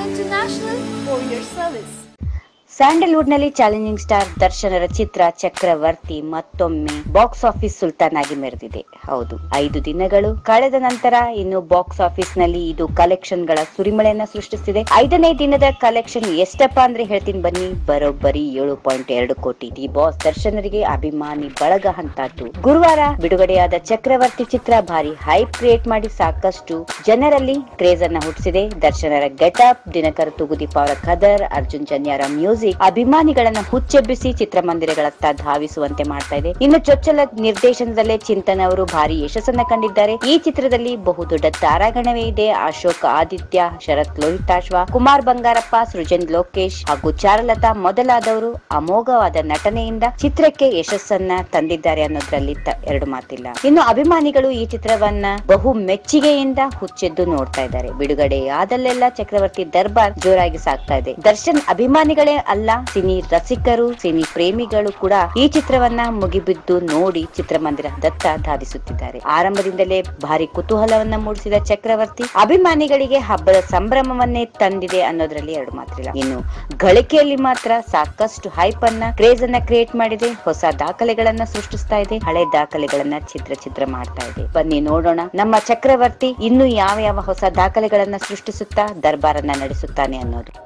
and International for your service. ಸ್ಯಾಂಡಲ್ವುಡ್ನಲ್ಲಿ challenging star ದರ್ಶನರ ಚಿತ್ರ ಚಕ್ರವರ್ತಿ ಮತ್ತೊಮ್ಮೆ ಬಾಕ್ಸ್ ಆಫೀಸ್ ಸುಲ್ತಾನ್ ಆಗಿ ಮೆರೆದಿದೆ. ಹೌದು, ಐದು ದಿನಗಳು ಕಳೆದ ನಂತರ ಇನ್ನು ಬಾಕ್ಸ್ ಆಫೀಸ್ನಲ್ಲಿ ಇದು ಕಲೆಕ್ಷನ್ಗಳ ಸುರಿಮಳೆಯನ್ನ ಸೃಷ್ಟಿಸಿದೆ. ಐದನೇ ದಿನದ ಕಲೆಕ್ಷನ್ ಎಷ್ಟಪ್ಪ ಅಂದ್ರೆ ಹೇಳ್ತೀನಿ ಬನ್ನಿ. ಬರೋಬ್ಬರಿ ಏಳು ಪಾಯಿಂಟ್ ಎರಡು ಕೋಟಿ ದಿ ಬಾಸ್ ದರ್ಶನರಿಗೆ ಅಭಿಮಾನಿ ಬಳಗ ಹಂತಾಟು ಗುರುವಾರ ಬಿಡುಗಡೆಯಾದ ಚಕ್ರವರ್ತಿ ಚಿತ್ರ ಭಾರಿ ಹೈಪ್ ಕ್ರಿಯೇಟ್ ಮಾಡಿ ಸಾಕಷ್ಟು ಜನರಲ್ಲಿ ಕ್ರೇಜ್ ಅನ್ನ ಹುಟ್ಟಿಸಿದೆ. ದರ್ಶನರ ಗೆಟಪ್, ದಿನಕರ ತುಗುದೀಪ್ ಅವರ ಖದರ್, ಅರ್ಜುನ್ ಜನ್ಯಾರ ಮ್ಯೂಸಿಕ್ ಅಭಿಮಾನಿಗಳನ್ನ ಹುಚ್ಚೆಬ್ಬಿಸಿ ಚಿತ್ರಮಂದಿರಗಳತ್ತ ಧಾವಿಸುವಂತೆ ಮಾಡ್ತಾ ಇದೆ. ಇನ್ನು ಚೊಚ್ಚಲ ನಿರ್ದೇಶನದಲ್ಲೇ ಚಿಂತನ್ ಅವರು ಭಾರಿ ಯಶಸ್ಸನ್ನ ಕಂಡಿದ್ದಾರೆ. ಈ ಚಿತ್ರದಲ್ಲಿ ಬಹುದೊಡ್ಡ ತಾರಾಗಣವೇ ಇದೆ. ಅಶೋಕ್ ಆದಿತ್ಯ, ಶರತ್ ಲೋಹಿತಾಶ್ವ ಕುಮಾರ್ ಬಂಗಾರಪ್ಪ, ಸೃಜನ್ ಲೋಕೇಶ್ ಹಾಗೂ ಚಾರಲತಾ ಮೊದಲಾದವರು ಅಮೋಘವಾದ ನಟನೆಯಿಂದ ಚಿತ್ರಕ್ಕೆ ಯಶಸ್ಸನ್ನ ತಂದಿದ್ದಾರೆ ಅನ್ನೋದ್ರಲ್ಲಿ ಎರಡು ಮಾತಿಲ್ಲ. ಇನ್ನು ಅಭಿಮಾನಿಗಳು ಈ ಚಿತ್ರವನ್ನ ಬಹು ಮೆಚ್ಚುಗೆಯಿಂದ ಹುಚ್ಚೆದ್ದು ನೋಡ್ತಾ ಇದ್ದಾರೆ. ಬಿಡುಗಡೆ ಆದಲ್ಲೆಲ್ಲ ಚಕ್ರವರ್ತಿ ದರ್ಬಾರ್ ಜೋರಾಗಿ ಸಾಗ್ತಾ ಇದೆ. ದರ್ಶನ್ ಅಭಿಮಾನಿಗಳೇ ಅಲ್ಲ, ಸಿನಿ ರಸಿಕರು, ಸಿನಿ ಪ್ರೇಮಿಗಳು ಕೂಡ ಈ ಚಿತ್ರವನ್ನ ಮುಗಿಬಿದ್ದು ನೋಡಿ ಚಿತ್ರಮಂದಿರದತ್ತ ಧಾವಿಸುತ್ತಿದ್ದಾರೆ. ಆರಂಭದಿಂದಲೇ ಭಾರಿ ಕುತೂಹಲವನ್ನ ಮೂಡಿಸಿದ ಚಕ್ರವರ್ತಿ, ಅಭಿಮಾನಿಗಳಿಗೆ ಹಬ್ಬದ ಸಂಭ್ರಮವನ್ನೇ ತಂದಿದೆ ಅನ್ನೋದ್ರಲ್ಲಿ ಎರಡು ಮಾತಿಲ್ಲ ಇನ್ನು ಗಳಿಕೆಯಲ್ಲಿ ಮಾತ್ರ ಸಾಕಷ್ಟು ಹೈಪ್ ಅನ್ನ, ಕ್ರೇಜ್ ಅನ್ನ ಕ್ರಿಯೇಟ್ ಮಾಡಿದೆ, ಹೊಸ ದಾಖಲೆಗಳನ್ನ ಸೃಷ್ಟಿಸ್ತಾ ಇದೆ, ಹಳೆ ದಾಖಲೆಗಳನ್ನ ಚಿತ್ರ ಚಿತ್ರ ಮಾಡ್ತಾ ಇದೆ. ಬನ್ನಿ ನೋಡೋಣ, ನಮ್ಮ ಚಕ್ರವರ್ತಿ ಇನ್ನು ಯಾವ ಯಾವ ಹೊಸ ದಾಖಲೆಗಳನ್ನ ಸೃಷ್ಟಿಸುತ್ತಾ ದರ್ಬಾರನ್ನ ನಡೆಸುತ್ತಾನೆ ಅನ್ನೋದು.